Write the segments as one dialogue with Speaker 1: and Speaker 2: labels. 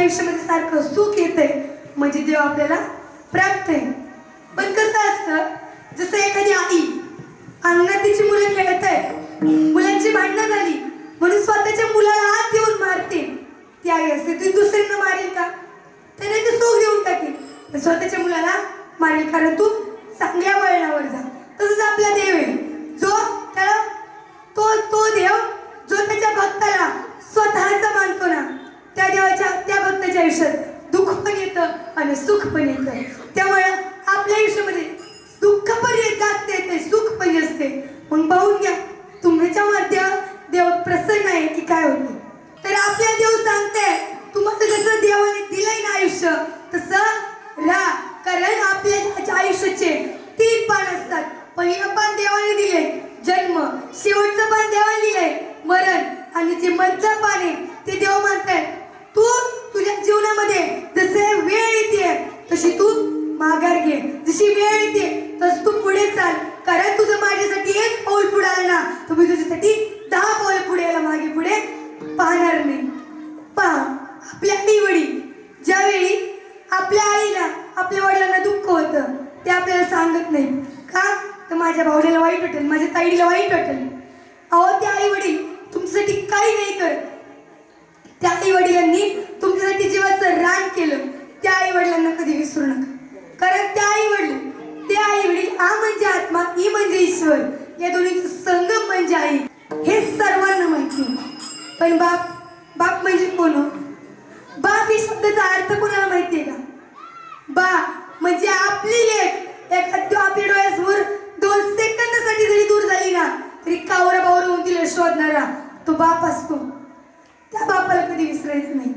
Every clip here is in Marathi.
Speaker 1: आयुष्यामध्ये सारखं सुख येतंय. म्हणजे देव आपल्याला प्राप्त आहे पण कसं असतं जसं एखादी आई अंगणात तिची मुलं खेळत आहे मुलांची भांडणं झाली म्हणून स्वतःच्या मुलाला हात देऊन मारते. ती आई असते ती दुसऱ्यांना मारेल का? त्याने ते सुख देऊन टाकेल. स्वतःच्या मुलाला मारेल कारण तू चांगल्या वळणावर जा. तसंच आपला देव आहे. जो त्याला तो तो देव जो त्याच्या भक्ताला स्वतःचा मानतो ना त्या देवाच्या त्या भक्ताच्या आयुष्यात दुःख पण येतं आणि सुख पण येतं. त्यामुळे आपल्या आयुष्यामध्ये दुःख पण येत जास्त येते सुख पण असते. मग पाहून घ्या तुमच्यामध्ये देव प्रसन्न आहे की काय होते तर आपल्या देव सांगते तुम्हाला जसं देवाने दिलंय ना आयुष्य तसं राहा कारण आपल्या आयुष्याचे तीन पान असतात पहिलं पान देवाने दिले जन्म शेवटचं पान देवाने दिलंय मरण आणि जे मधलं पान आहे ते देव म्हणताय तू तुझ्या जीवनामध्ये जसे वेळ येते तशी तू माघार घे जशी वेळ येते तस तू पुढे चाल. कारण तुझं माझ्यासाठी एक पाऊल पुढे आलं ना तर मी तुझ्यासाठी दहा पाऊल पुढे यायला मागे पुढे पाहणार नाही पहा आपल्या आई वडील ज्यावेळी आपल्या आईला आपल्या वडिलांना दुःख होतं ते आपल्याला सांगत नाही का? तर माझ्या भावड्याला वाईट वाटेल माझ्या ताईला वाईट वाटेल. अहो ते आई वडील तुमच्यासाठी काही नाही करत. त्या आई वडिलांनी तुमच्यासाठी जीवाचं रान केलं त्या आई वडिलांना कधी विसरू आ म्हणजे आत्मा ई म्हणजे ईश्वर. या दोन्हीचं संगम म्हणजे आई. हे सर्वांना माहिती. पण बाप बाप म्हणजे कोण हो? बाप ही शब्दाचा अर्थ कोणाला माहिती आहे का? बा म्हणजे आपली लेख एखाद आपल्या डोळ्यासमोर दोन सेकंदासाठी जरी दूर झाली ना तरी कावरा बावरा होऊन तिला शोधणारा तो बाप असतो त्या बापाला कधी विसरायचं नाही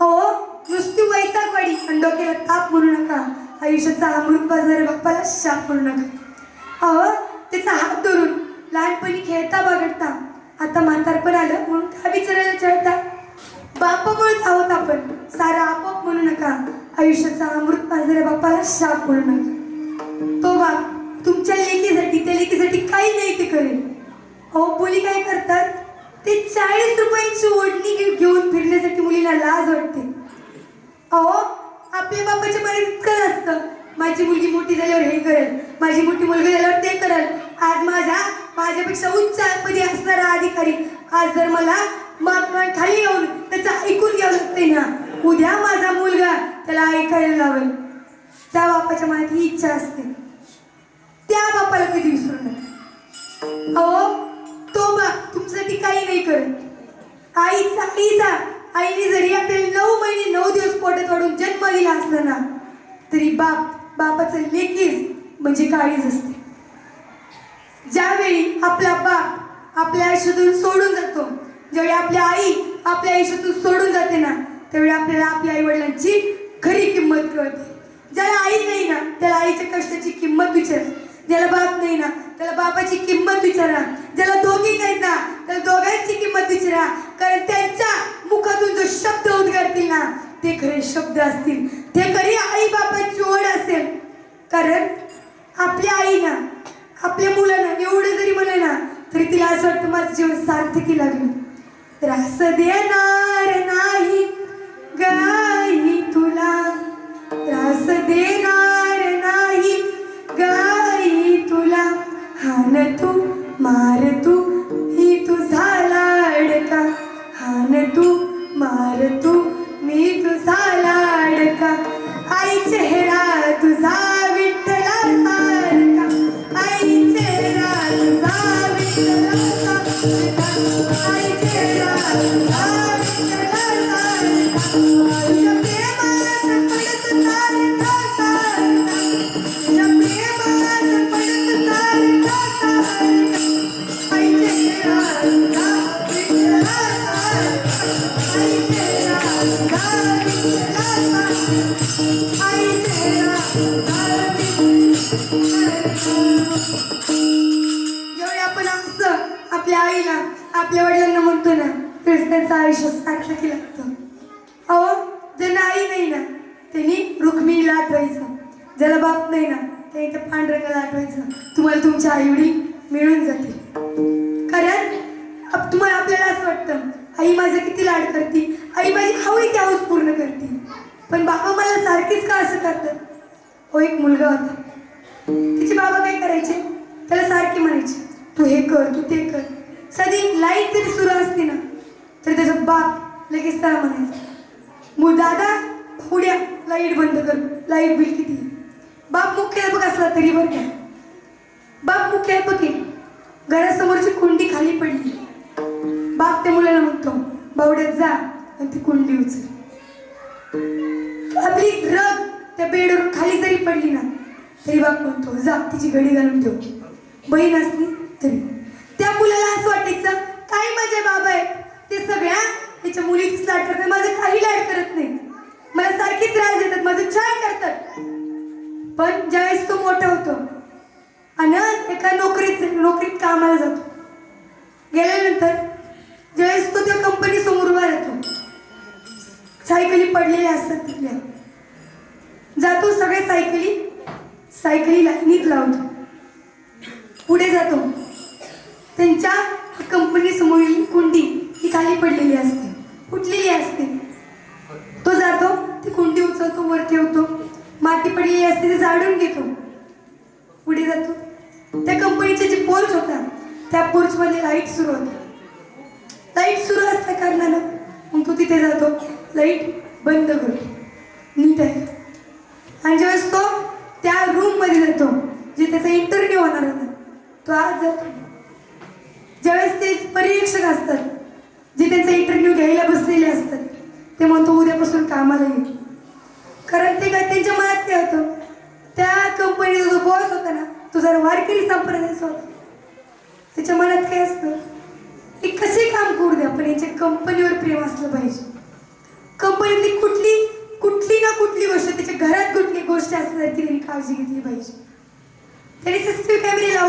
Speaker 1: अहो नुसती वैतागवाडी आणि डोक्याला ताप म्हणू नका आयुष्याचा अमृत बाजार बाप्पाला शाप म्हणू नका. अहो त्याचा हात धरून लहानपणी खेळता बागडता आता म्हातारपण आलं म्हणून त्या विचारायला चढता बापामुळेच आहोत आपण. सारा आपोआप म्हणू नका. आयुष्याचा अमृत पाजणाऱ्या बापाला शाप म्हणू नका. तो बाप तुमच्या लेकीसाठी त्या लेकीसाठी काही नाही ते करेल. अहो मुली काय करतात? ते चाळीस रुपयांची ओढणी घेऊन फिरण्यासाठी मुलीला लाज वाटते. अहो आपल्या बापाच्या मनात इतकं असतं. माझी मुलगी मोठी झाल्यावर हे करेल. माझी मोठी मुलगी झाल्यावर ते करेल. आज माझा माझ्यापेक्षा उच्च पदी असणारा अधिकारी आज जर मला मान खाली येऊन त्याचं ऐकून घ्यावं लागते ना उद्या माझा मुलगा त्याला ऐकायला लावेल. त्या बापाच्या मनात ही इच्छा असते. त्या बापाला कधी विसरू नका. अहो तो बाप तुमच्यासाठी काही नाही करत. आईचा आईचा आईने जरी आपल्याला नऊ महिने नऊ दिवस पोटात वाढून जन्म दिला असला ना तरी बाप बापाचं लेकीज म्हणजे काळीच असते. ज्यावेळी आपला बाप आपल्या आयुष्यातून सोडून जातो ज्यावेळी आपली आई आपल्या आयुष्यातून सोडून जाते ना त्यावेळी आपल्याला आपल्या आई वडिलांची खरी किंमत कळते. ज्याला आई नाही ना त्याला आईच्या कष्टाची किंमत विचारा. ज्याला बाप नाही ना त्याला बापाची किंमत विचारा. ज्याला दोघी नाहीत ना त्याला दोघांची किंमत विचारा. कारण त्यांच्या मुखातून जो शब्द उद्गारतील ना ते खरे शब्द असतील. ते कधी आई बापाची ओढ असेल. कारण आपल्या आई ना आपल्या मुलांना एवढं जरी म्हणे ना तरी तिला असं वाटतं माझं जीवन सार्थकी लागलं. त्रास देणार नाही गाई तुला. त्रास देणार नाही गाई तुला. हान तू मार तू आपल्या आईला आपल्या वडिलांना तेच त्यांचं आयुष्य सार्थकी लागतं अहो ज्यांना आई नाही ना त्यांनी रुक्मिणीला आठवायचं. ज्याला बाप नाही ना ते इथं पांढरंगाला आठवायचं. तुम्हाला तुमच्या आईवडी मिळून जातील. कारण तुम्हाला आपल्याला असं वाटतं आई माझं किती लाड करते आई माझी हवी ती हौस पूर्ण करते. पण बाबा मला सारखीच का असं करतात? हो एक मुलगा होता. तिचे बाबा काय करायचे? त्याला सारखे म्हणायचे तू हे कर तू ते कर. साधी लाइट जरी सुरू असते ना. तर त्याचा बाप लगेच त्याला म्हणायचा मु दादा पुढ्या लाइट बंद कर लाइट बिल किती बाप मुख्याध्यापक असला तरी बरं काय बाप मुख्याध्यापक आहे. घरासमोरची कुंडी खाली पडली. बाप त्या मुलाला म्हणतो बावड्यात जा आणि ती कुंडी उचल. आपली रग त्या बेडवरून खाली जरी पडली ना तरी बाप म्हणतो जा तिची घडी घालून ठेव. बहीण असली तरी. त्या मुलाला असं वाटायचं काय माझे बाबा आहे ते सगळ्या त्याच्या मुलीचीच लाड करतात. माझं काही लाड करत नाही. मला सारखे त्रास देतात. माझं छान करतात. पण ज्यावेळेस तो मोठा होतो आणि एका नोकरीत नोकरीत कामाला जातो. गेल्यानंतर ज्यावेळेस तो त्या कंपनी समोर उभा राहतो सायकली पडलेल्या असतात तिथल्या. जातो सगळ्या सायकली सायकली लाईनीत लावतो पुढे जातो. त्यांच्या कंपनी समोरील कुंडी ही खाली पडलेली असते. फुटलेली असते. तो जातो ती कुंडी उचलतो वर ठेवतो. माती पडलेली असते ते जाडून घेतो. पुढे जातो. त्या कंपनीचे जे पोर्च होता त्या पोर्चमध्ये लाइट सुरू होते. लाइट सुरू असल्या कारणानं मग तो तिथे जातो. लाइट बंद करतो. नीट आहे. आणि ज्यावेळेस तो त्या रूममध्ये जातो जे त्याचा इंटरव्ह्यू होणार होता तो आज जातो. ज्यावेळेस ते पर्यवेक्षक असतात जे त्यांचा इंटरव्ह्यू घ्यायला बसलेले असतात ते म्हणतो उद्यापासून कामाला येईल कारण ते काय त्यांच्या मनात काय होतं. त्या कंपनीचा जो बॉस होता ना तो जरा वारकरी संप्रदायाचा होता. त्याच्या मनात काय असतं? हे कसे काम करू द्या पण याच्या कंपनीवर प्रेम असलं पाहिजे. कंपनीतली कुठली कुठली ना कुठली गोष्ट त्याच्या घरात कुठली गोष्ट असणार ती त्यांनी काळजी घेतली पाहिजे. त्यांनी सीसीटीव्ही कॅमेरे लावले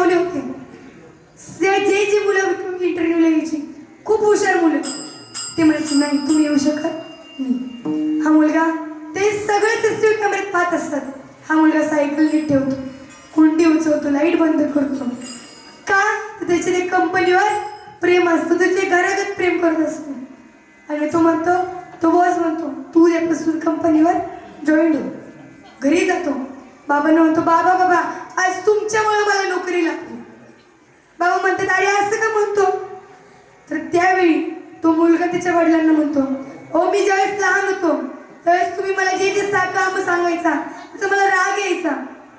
Speaker 1: तर ते कंपनीवर प्रेम असतं त्याचे घरागत प्रेम करत असतो. आणि तो म्हणतो तो बॉस म्हणतो तू उद्यापासून कंपनीवर जॉईन हो. घरी जातो. बाबांना म्हणतो बाबा बाबा आज तुमच्यामुळे मला नोकरी लागली. बाबा म्हणतात अरे असं का म्हणतो? तर त्यावेळी तो मुलगा त्याच्या वडिलांना म्हणतो ओ मी ज्यावेळेस लहान होतो त्यावेळेस तुम्ही मला जे जे सा काम सांगायचा त्याचा मला राग यायचा.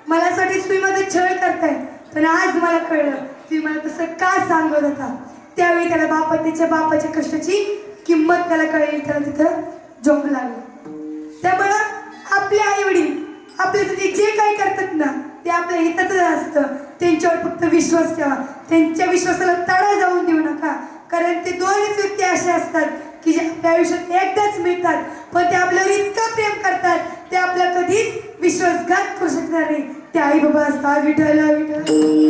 Speaker 1: मला असं वाटायचं तुम्ही माझा छळ करताय पण आज मला कळलं तुम्ही मला तसं का सांगत होता? त्यावेळी त्याला बापा त्याच्या बापाच्या कष्टाची किंमत त्याला कळेल त्याला तिथं जॉब लागली. त्यामुळं आपले आई वडील आपल्यासाठी जे काही करतात ना ते आपल्या हितातच असतं. त्यांच्यावर फक्त विश्वास ठेवा. त्यांच्या विश्वासाला तडा जाऊन देऊ नका. कारण ते दोनच व्यक्ती असे असतात की जे आपल्या आयुष्यात एकदाच मिळतात पण ते आपल्यावर इतकं प्रेम करतात ते आपला कधीच विश्वासघात करू शकणार नाही. ते आई बाबा असतात विठायला विठ्ठल.